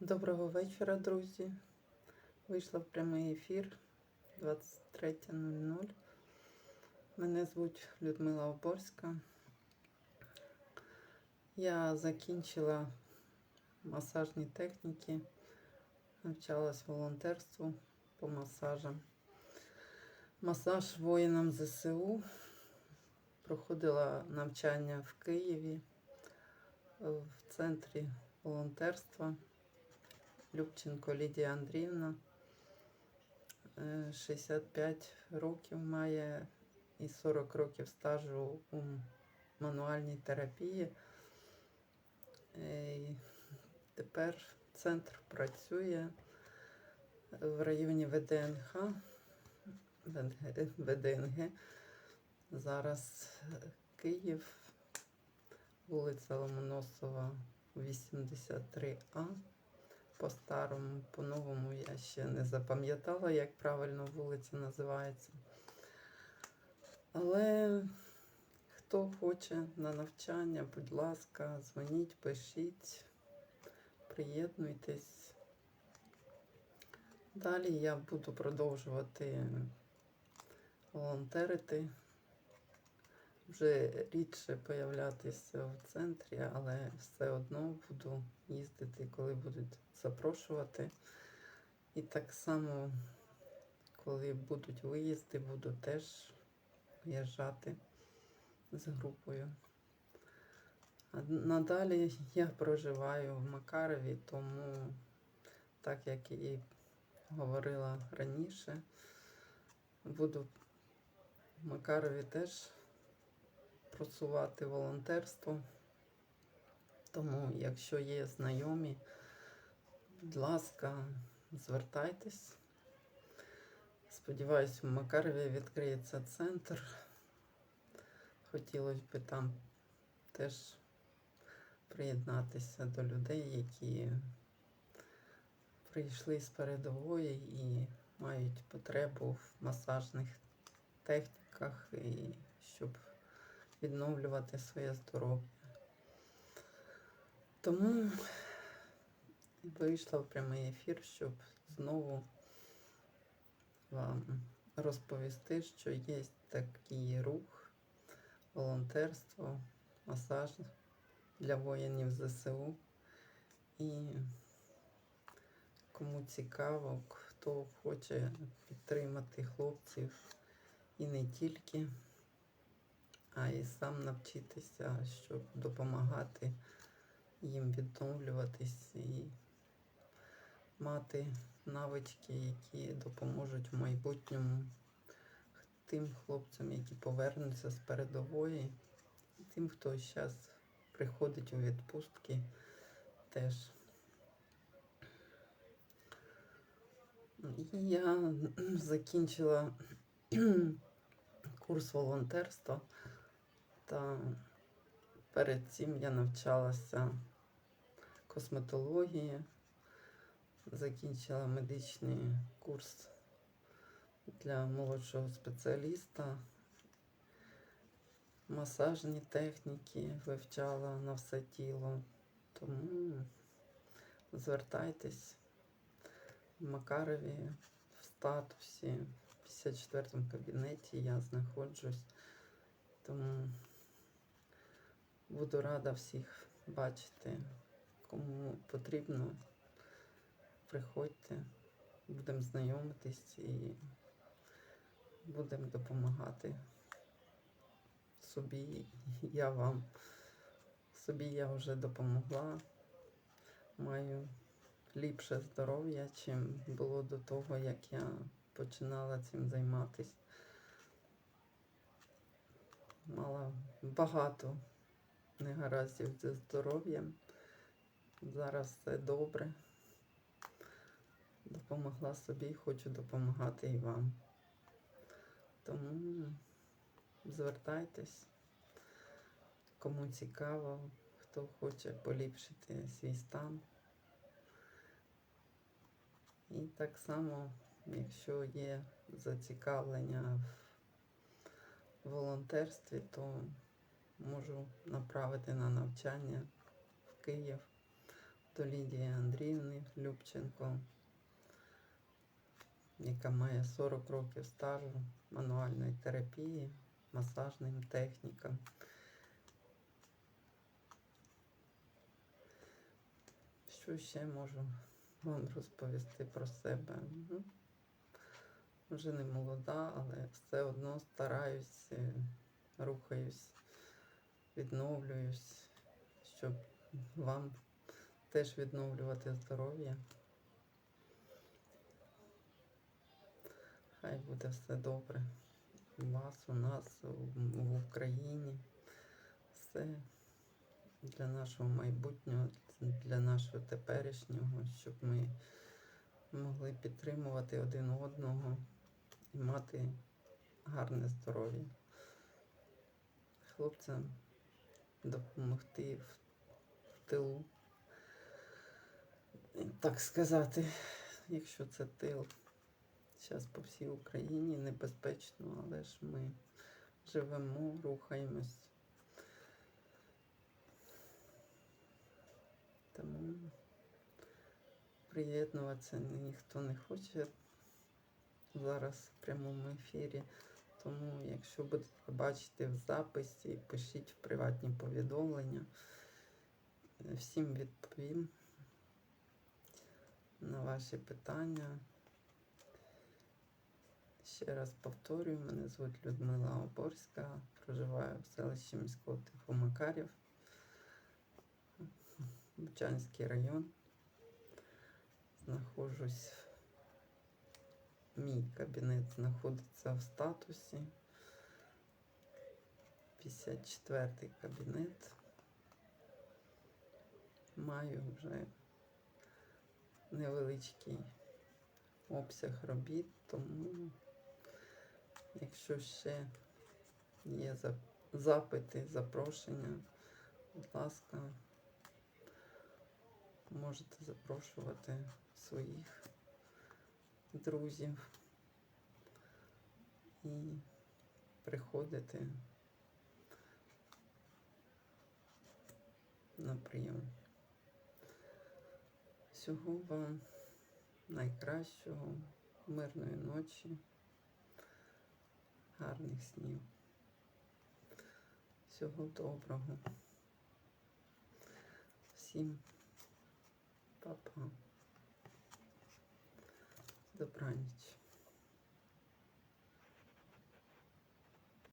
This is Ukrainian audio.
Доброго вечора, друзі. Вийшла в прямий ефір 23.00. Мене звуть Людмила Оборська. Я закінчила масажні техніки, навчалась волонтерству по масажам. Масаж воїнам ЗСУ. Проходила навчання в Києві в центрі волонтерства. Любченко Лідія Андріївна. Е, 65 років має і 40 років стажу у мануальній терапії. Е, і Тепер центр працює в районі ВДНХ, ВДНГ. Зараз Київ, вулиця Ломоносова, 83А. По-старому, по-новому я ще не запам'ятала, як правильно вулиця називається. Але хто хоче на навчання, будь ласка, дзвоніть, пишіть, приєднуйтесь. Далі я буду продовжувати волонтерити, вже рідше появлятися в центрі, але все одно буду їздити, коли будуть запрошувати. І так само, коли будуть виїзди, буду теж виїжджати з групою. А надалі я проживаю в Макарові, тому, так як і говорила раніше, буду в Макарові теж просувати волонтерство. Тому, якщо є знайомі, будь ласка, звертайтесь. Сподіваюсь, в Макарові відкриється центр. Хотілося б там теж приєднатися до людей, які прийшли з передової і мають потребу в масажних техніках, і щоб відновлювати своє здоров'я. Тому вийшла в прямий ефір, щоб знову вам розповісти, що є такий рух, волонтерство, масаж для воїнів ЗСУ. І кому цікаво, хто хоче підтримати хлопців і не тільки, а й сам навчитися, щоб допомагати їм відновлюватись і мати навички, які допоможуть в майбутньому тим хлопцям, які повернуться з передової, і тим, хто зараз приходить у відпустки, теж. І я закінчила курс волонтерства, та перед цим я навчалася косметології, закінчила медичний курс для молодшого спеціаліста, масажні техніки вивчала на все тіло. Тому звертайтесь в Макарові в статусі. В 54 кабінеті я знаходжусь, тому буду рада всіх бачити. Кому потрібно, приходьте, будемо знайомитись і будемо допомагати собі. Я вам собі я вже допомогла. Маю ліпше здоров'я, чим було до того, як я починала цим займатися. Мала багато негараздів зі здоров'ям. Зараз все добре. Допомогла собі, хочу допомагати і вам. Тому звертайтесь, кому цікаво, хто хоче поліпшити свій стан. І так само, якщо є зацікавлення в волонтерстві, то можу направити на навчання в Київ до Лідії Андріївни Любченко, яка має 40 років стажу мануальної терапії, масажним технікам. Що ще можу вам розповісти про себе? Ну, вже не молода, але все одно стараюсь, е, рухаюсь, відновлююсь, щоб вам теж відновлювати здоров'я. Хай буде все добре. У вас, у нас, в Україні. Все для нашого майбутнього, для нашого теперішнього, щоб ми могли підтримувати один одного і мати гарне здоров'я. Хлопцям допомогти в, тилу. Так сказати, якщо це тил. Зараз по всій Україні небезпечно, але ж ми живемо, рухаємось. Тому приєднуватися ніхто не хоче зараз в прямому ефірі. Тому, якщо будете бачити в записі, пишіть в приватні повідомлення. Всім відповім на ваші питання. Ще раз повторюю, мене звуть Людмила Оборська, проживаю в селищі міського типу Макарів, Бучанський район. Знаходжусь, мій кабінет знаходиться в статусі. 54 кабінет. Маю вже невеличкий обсяг робіт, тому якщо ще є запити, запрошення, будь ласка, можете запрошувати своїх друзів і приходити на прийом. Всього вам найкращого, мирної ночі, гарних снів. Всього доброго. Всім па-па. Добраніч.